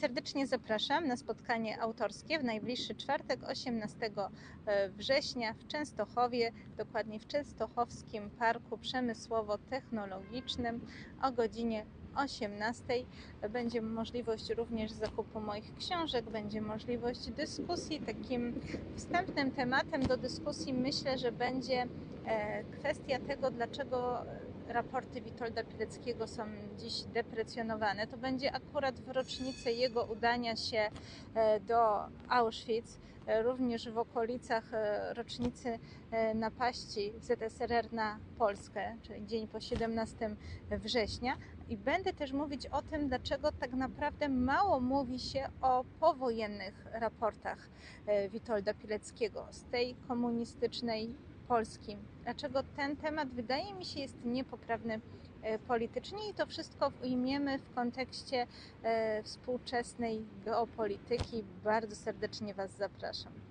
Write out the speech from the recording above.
Serdecznie zapraszam na spotkanie autorskie w najbliższy czwartek, 18 września w Częstochowie, dokładnie w Częstochowskim Parku Przemysłowo-Technologicznym o godzinie 18. Będzie możliwość również zakupu moich książek, będzie możliwość dyskusji. Takim wstępnym tematem do dyskusji myślę, że będzie e, kwestia tego, dlaczego raporty Witolda Pileckiego są dziś deprecjonowane. To będzie akurat w rocznicę jego udania się e, do Auschwitz, e, również w okolicach e, rocznicy e, napaści ZSRR na Polskę, czyli dzień po 17 września. I będę też mówić o tym, dlaczego tak naprawdę mało mówi się o powojennych raportach e, Witolda Pileckiego z tej komunistycznej Dlaczego ten temat wydaje mi się jest niepoprawny e, politycznie i to wszystko ujmiemy w kontekście e, współczesnej geopolityki. Bardzo serdecznie Was zapraszam.